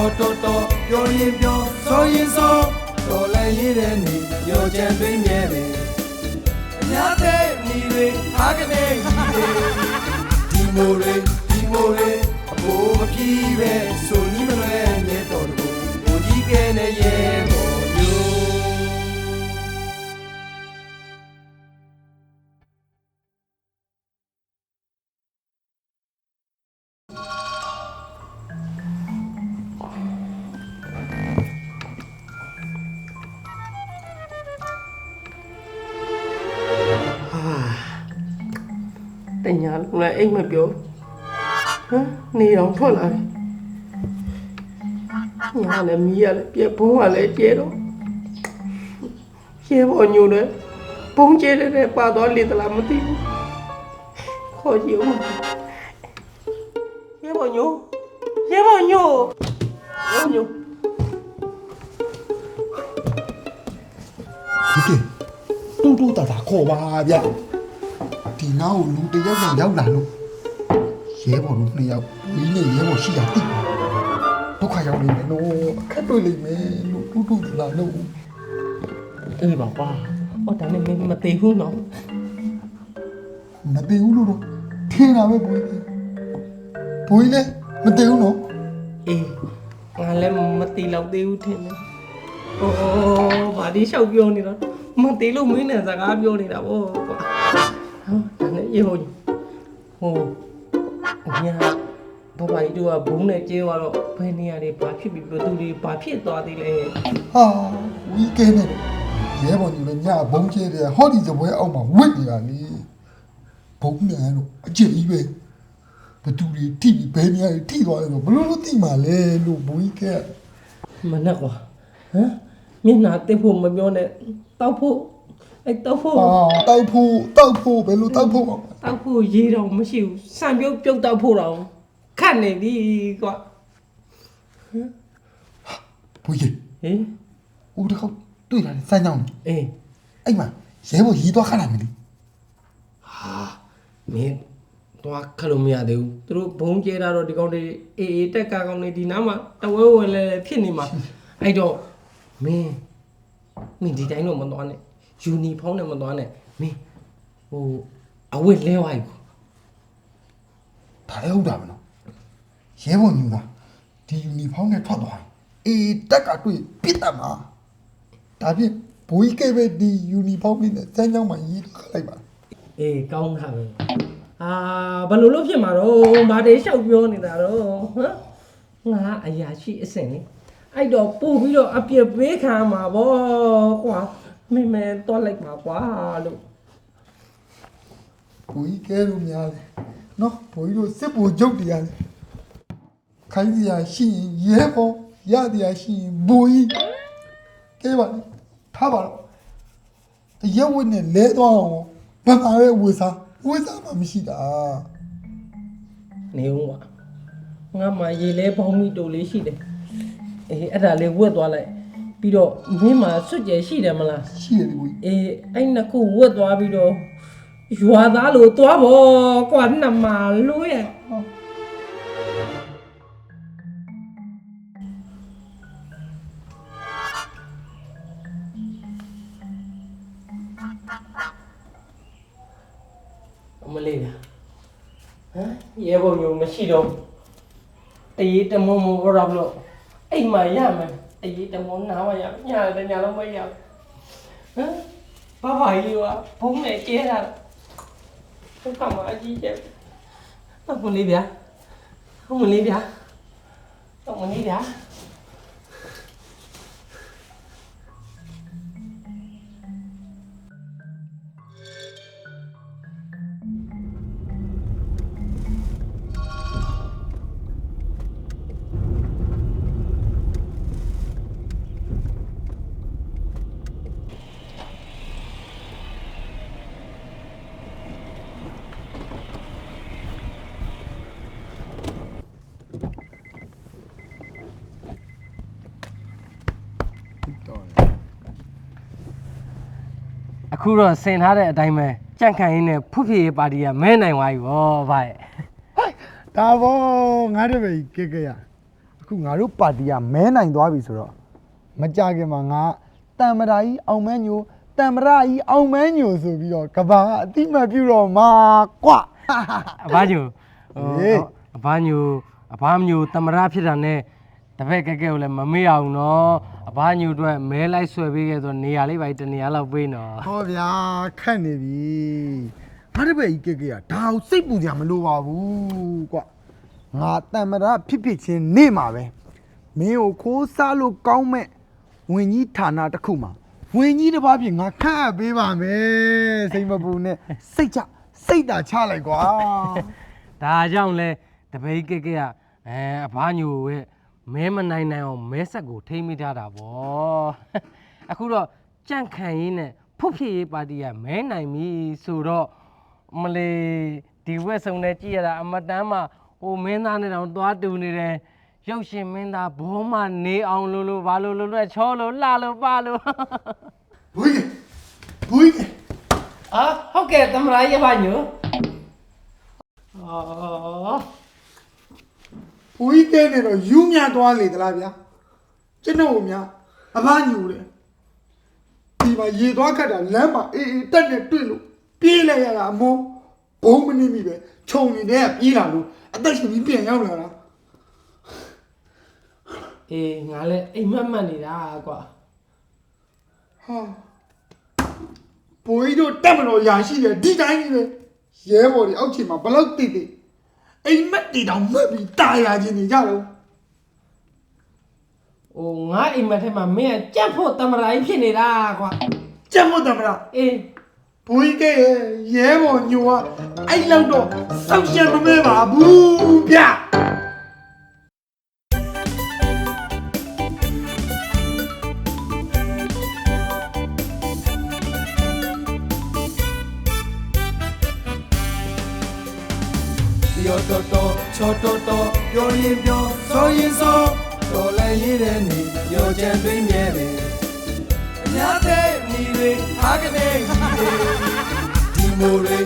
စောတော်တော်ပြောရင်ပြောဆိုရင်ဆိုတော်လည်းရည်တဲ့နေပြောချင်သွင်းမြဲတယ်အများတဲ့ညီတွေဟာကနေကြီးတွေဒီမိုတွေဒီမိုတွေအဖို့မပြေးပဲဆိုနီးမလွဲမြဲတော်တော်ကိုကြီးကဲနဲ့ရဲ တညာလုံးလည်းအိမ်မပြောဟမ်နေအောင်ထွက်လာပြီညာလည်းမီးရလည်းပြက်ဘုံးကလည်းကျဲတော့ရဲဘော်ညိုလည်းဘုံကျဲတဲ့ပါသွားလေသလားမသိဘူးခေါ်ကြည့်ဦးရဲဘော်ညိုရဲဘော်ညိုရဲဘော်ညိုဟုတ်တယ်တူတူတာတာခေါ်ပါဗျ ဒီနောက်လူတစ်ယောက်ယောက်ရောက်လာလို့ရဲဘော်တို့နှစ်ယောက်ဝီးနဲ့ရဲဘော်ရှိတာတိဒုက္ခရောက်နေမယ်နော်အခက်တွေ့လိမ့်မယ်လို့တူတူလာလို့အေးပါကွာဟောဒါနဲ့မင်းမသေးဘူးနော်မတည်ဘူးလို့တော့ထင်တာပဲဘွေးဘွေးလည်းမတည်ဘူးနော်အေးငါလည်းမသေးတော့သေးဘူးထင်တယ်โอ้ဘာဒီလျှောက်ပြောနေတော့မသေးလို့မင်းနဲ့စကားပြောနေတာဗောကွာဟော ဒါနဲ့ရေဟိုဟိုညာဘာဘာကြီးတို့ကဘုံနဲ့ကျဲသွားတော့ဘယ်နေရာတွေဘာဖြစ်ပြီးဘယ်သူတွေဘာဖြစ်သွားသေးလဲဟာဝီးကဲနဲ့ရဲဘော်ကြီးလည်းညဘုံကျဲတယ်ဟောဒီစပွဲအောက်မှာဝစ်နေတာလေဘုံနဲ့တော့အကျင့်ကြီးပဲဘသူတွေထိပြီးဘယ်နေရာတွေထိသွားလဲတော့ဘလို့လို့သိမှာလဲလို့ဘွေးကဲမနဲ့ကွာဟမ်မျက်နှာတက်ဖို့မပြောနဲ့တောက်ဖို့ အဲတောက်ဖို့အာတောက်ဖို့တောက်ဖို့ဘယ်လိုတောက်ဖို့ပါတောက်ဖို့ရေးတော့မရှိဘူးစံပြုတ်ပြုတ်တောက်ဖို့တော့ခတ်နေပြီကွာဘွေးကြီးဟင်ဦးတစ်ခေါက်တွေ့လာတယ်စမ်းကြောင်းအေးအဲ့မှာရဲဘော်ရီးသွားခတ်လိုက်မယ်လေမင်းတော့ခက်လို့မရသေးဘူးသူတို့ဘုံကျဲတာတော့ဒီကောင်တွေအေးအေးတက်ကကောင်တွေဒီနားမှာတဝဲဝဲလဲလဲဖြစ်နေမှာအဲ့တော့မင်းမင်းဒီတိုင်းတော့မသွားနဲ့ ယူနီဖောင်းနဲ့မသွားနဲ့မင်းဟိုအဝတ်လဲဝိုက်ကိုဒါလည်းဟုတ်တာပဲနော်ရဲဘော်ညူကဒီယူနီဖောင်းနဲ့ထွက်သွားတယ်အေးတက်ကတွေ့ပြစ်တတ်မှာဒါဖြင့်ဘွေးကဲပဲဒီယူနီဖောင်းနဲ့စမ်းကြောင်းမှာရီးခတ်လိုက်ပါအေးကောင်းတာပဲအာဘယ်လိုလုပ်ဖြစ်မှာတော့မာတေးလျှောက်ပြောနေတာတော့ဟမ်ငါအရာရှိအစင်လေအဲ့တော့ပို့ပြီးတော့အပြစ်ပေးခံမှာဗောကွာ မင်းမဲတော့လိုက်ပါကွာလို့ဘွေးကဲလို့များတယ်နော်ဘွေးတို့စစ်ဘူကြုတ်တရားလေခိုင်းစရာရှိရင်ရဲဘော်ရတရားရှိရင်ဘွေးကဲပါလေထားပါတော့တရက်ဝက်နဲ့လဲသွားအောင်ဘာသာရဲ့ဝေစားဝေစားမှမရှိတာနေဦးကွာငါမှရေလဲပေါင်းမိတိုလေးရှိတယ်အေးအဲ့ဒါလေးဝတ်သွားလိုက် ပြီးတော့မင်းမှာစွတ်ကြယ်ရှိတယ်မလားရှိရတယ်ဘွေးအေးအဲ့နှစ်ခုဝတ်သွားပြီးတော့ရွာသားလို့သွားဗောကွာနမလို့ရဲ့အမလေးလားဟမ်ရဲဘော်မျိုးမရှိတော့ဘူးတရေတမုံမဘောတော့လို့အိမ်မှာရမယ် ไอ้ยี่ต่มองหน้าวอะอยากยาแต่ยาเราไม่อยากป้าไหวอยู่อะผมไหนเจ๊อะต้องทำอะไรจีเจ็บต้องคนรีบยวต้องคนรีบยวต้องคนรีบยว အခုတော့ဆင်ထားတဲ့အတိုင်းပဲကြန့်ခိုင်ရင်းနဲ့ဖုတ်ဖြစ်ရေးပါတီကမဲနိုင်သွားပြီဗောဗျာဒါဘောငါတို့ပဲကဲကဲရအအခုငါတို့ပါတီကမဲနိုင်သွားပြီဆိုတော့မကြခင်မှာငါတမ်မရာကြီးအောင်မဲညိုတမ်မရာကြီးအောင်မဲညိုဆိုပြီးတော့ကဘာအတိမတ်ပြုတော့မှာကွာ အဘညိုဟိုဟေး အဘညိုအဘညိုတမရဖြစ်တာနဲ့ တပည့်ကဲကဲကိုလည်းမမေ့အောင်နော်အဘညိုအတွက်မဲလိုက်ဆွဲပေးခဲ့ဆိုနေရာလေးပါတနေရာလောက်ပေးနော်ဟောဗျာခက်နေပြီငါတပည့်ကြီးကဲကဲကဒါကိုစိတ်ပူကြမလို့ပါဘူးကွာငါတမ်မရာဖြစ်ဖြစ်ချင်းနေမှာပဲမင်းကိုခိုးစားလို့ကောင်းမဲ့ဝင်ကြီးဌာနတစ်ခုမှာဝင်ကြီးတစ်ပါးပြင်ငါခန့်အပ်ပေးပါမယ်စိတ်မပူနဲ့စိတ်ချစိတ်သာချလိုက်ကွာဒါကြောင့်လဲတပည့်ကဲကဲကအဲအဘညိုရဲ့ မဲမနိုင်နိုင်အောင်မဲဆက်ကိုထိမ့်မိထားတာဗောအခုတော့ကြန့်ခံရင်းနဲ့ဖုတ်ဖြစ်ရေးပါတီကမဲနိုင်ပြီဆိုတော့မလေးဒီဝက်စုံနဲ့ကြည့်ရတာအမတန်းမှာဟိုမင်းသားနဲ့တောင်သွားတူနေတယ်ရုပ်ရှင်မင်းသားဘောမနေအောင်လို့လို့ဘာလို့လို့လဲချောလို့လှလို့ပါလို့ဘွေးဘွေးအာဟုတ်ကဲ့သမရာရဲ့ဘာညိုအော် ဘွေးကဲနေတော့ယူမြသွားလေသလားဗျာကျွန်တော်ကများအဘညူတယ်ဒီမှာရေသွားခတ်တာလမ်းမှာအေးအေးတက်နဲ့တွေ့လို့ပြေးလိုက်ရတာအမောဘုံမနေမိပဲခြုံနေတဲ့ကပြေးလာလို့အသက်ရှင်ပြီးပြန်ရောက်လာတာအေးငါလည်းအိမ်မက်မက်နေတာကွာဟာဘွေးတို့တက်မလို့ရာရှိတယ်ဒီတိုင်းကြီးပဲရဲဘော်တွေအောက်ခြေမှာဘလောက်တိတိ အိမ်မက်တီတောင်မှတ်ပြီးตายရခြင်းနေကြတော့ ဟိုငါအိမ်မက်ထဲမှာမင်းကကြက်ဖို့သမရာကြီးဖြစ်နေတာကွာ ကြက်မို့တမလား အေး ဘွေးကဲရဲဘော်ညိုကအဲ့လောက်တော့စောက်ရှက်မမဲပါဘူးဗျ ပြောတော်တော်ချောတော်တော်ပြောရင်ပြောဆိုရင်ဆိုတော်လည်းရည်တဲ့နေပြောချင်တွင်မြဲတယ်အများတဲ့ညီတွေဟာကနေကြီးတွေဒီမိုတွေ